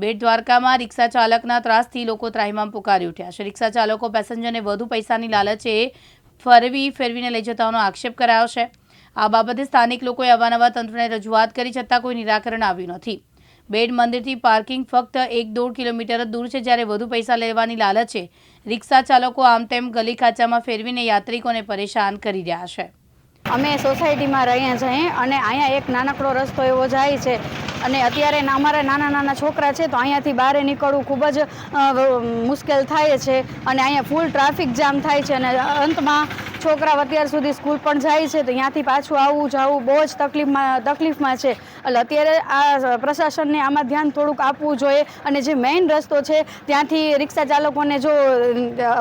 બેટ દ્વારકામાં રિક્ષા ચાલકના ત્રાસથી લોકો ત્રાહિમામ પુકારી ઉઠ્યા છે. રિક્ષા ચાલકો પેસેન્જરને વધુ પૈસાની લાલચે ફરવી, ફેરવીને લઈ જતાનો આક્ષેપ કરાયો છે. આ બાબતે સ્થાનિક લોકોએ અવારનવાર તંત્રને રજૂઆત કરી છતાં કોઈ નિરાકરણ આવ્યું નથી. બેડ મંદિરથી પાર્કિંગ ફક્ત એક દોઢ કિલોમીટર દૂર છે. જ્યારે વધુ પૈસા લેવાની લાલચે રિક્ષા ચાલકો આમ તેમ ગલી ખાચામાં ફેરવીને યાત્રિકોને પરેશાન કરી રહ્યા છે. અમે સોસાયટીમાં રહીએ છીએ અને અહીંયા એક નાનકડો રસ્તો એવો જાય છે. અને અત્યારે અમારા નાના નાના છોકરા છે તો અહીંયાથી બહાર નીકળવું ખૂબ જ મુશ્કેલ થાય છે. અને અહીંયા ફૂલ ટ્રાફિક જામ થાય છે અને અંતમાં છોકરાઓ અત્યાર સુધી સ્કૂલ પણ જાય છે, તો ત્યાંથી પાછું આવવું જવું બહુ જ તકલીફમાં તકલીફમાં છે. એટલે અત્યારે આ પ્રશાસનને આમાં ધ્યાન થોડુંક આપવું જોઈએ અને જે મેઇન રસ્તો છે, ત્યાંથી રિક્ષા ચાલકોને જો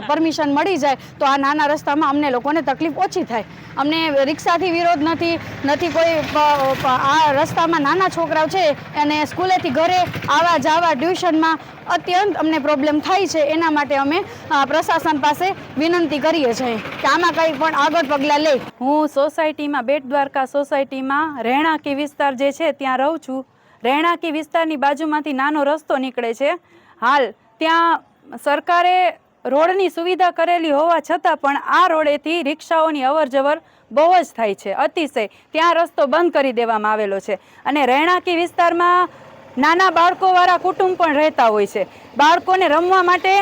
પરમિશન મળી જાય, તો આ નાના રસ્તામાં અમને લોકોને તકલીફ ઓછી થાય. અમને રિક્ષાથી વિરોધ નથી નથી કોઈ આ રસ્તામાં નાના છોકરાઓ છે અને સ્કૂલેથી ઘરે આવા જાવા ટ્યુશનમાં અત્યંત અમને પ્રોબ્લેમ થાય છે. એના માટે અમે પ્રશાસન પાસે વિનંતી કરીએ છીએ કે આમાં કંઈ પણ આગળ પગલાં લે. હું સોસાયટીમાં બેટ દ્વારકા સોસાયટીમાં, રહેણાંકી વિસ્તાર જે છે ત્યાં રહું છું. રહેણાંકી વિસ્તારની બાજુમાંથી નાનો રસ્તો નીકળે છે. હાલ, ત્યાં સરકારે રોડની સુવિધા કરેલી હોવા છતાં પણ આ રોડેથી રિક્ષાઓની અવર જવર બહુ જ થાય છે. અતિશય. ત્યાં રસ્તો બંધ કરી દેવામાં આવેલો છે. અને રહેણાંકી વિસ્તારમાં નાના બાળકોવાળા કુટુંબ પણ રહેતા હોય છે. બાળકોને રમવા માટે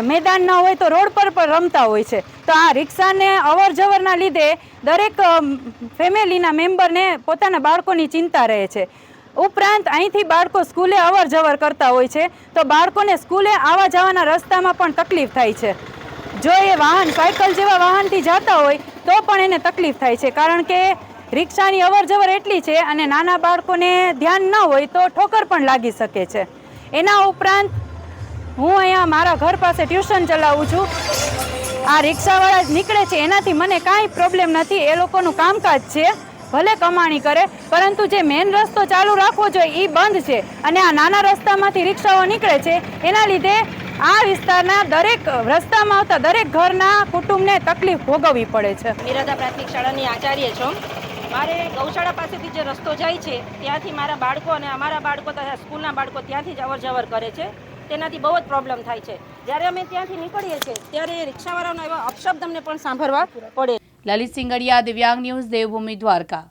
મેદાન ન હોય તો રોડ પર પણ રમતા હોય છે. તો આ રિક્ષાને અવર જવરના લીધે દરેક ફેમિલીના મેમ્બરને પોતાના બાળકોની ચિંતા રહે છે. ઉપરાંત અહીંથી બાળકો સ્કૂલે અવર જવર કરતા હોય છે. તો બાળકોને સ્કૂલે આવવા જવાના રસ્તામાં પણ તકલીફ થાય છે. જો એ વાહન, સાયકલ જેવા વાહનથી જતા હોય, તો પણ એને તકલીફ થાય છે. કારણ કે રિક્ષાની અવર જવર એટલી છે અને નાના બાળકોને ધ્યાન ન હોય તો ઠોકર પણ લાગી શકે છે. એના ઉપરાંત હું અહીંયા મારા ઘર પાસે ટ્યુશન ચલાવું છું. આ રિક્ષાવાળા જ નીકળે છે, એનાથી મને કાંઈ પ્રોબ્લેમ નથી, એ લોકોનું કામકાજ છે, ભલે કમાણી કરે, પરંતુ જે મેઇન રસ્તો ચાલુ રાખવો જોઈએ એ બંધ છે. અને આ નાના રસ્તામાંથી રિક્ષાઓ નીકળે છે, એના લીધે આ વિસ્તારના દરેક રસ્તામાં આવતા દરેક ઘરના કુટુંબને તકલીફ ભોગવવી પડે છે. મિરાદા પ્રાથમિક શાળાની આચાર્ય છો. મારે ગૌશાળા પાસેથી જે રસ્તો જાય છે, ત્યાંથી મારા બાળકો અને અમારા બાળકો તથા સ્કૂલના બાળકો ત્યાંથી જ અવર જવર કરે છે. તેનાથી બહુ જ પ્રોબ્લેમ થાય છે. જ્યારે અમે ત્યાંથી નીકળીએ છીએ, ત્યારે રિક્ષાવાળાનો એવા અપશબ્દ અમને પણ સાંભળવા પડે. લલિત સિંગડિયા દિવ્યાંગ ન્યૂઝ, દેવભૂમિ દ્વારકા.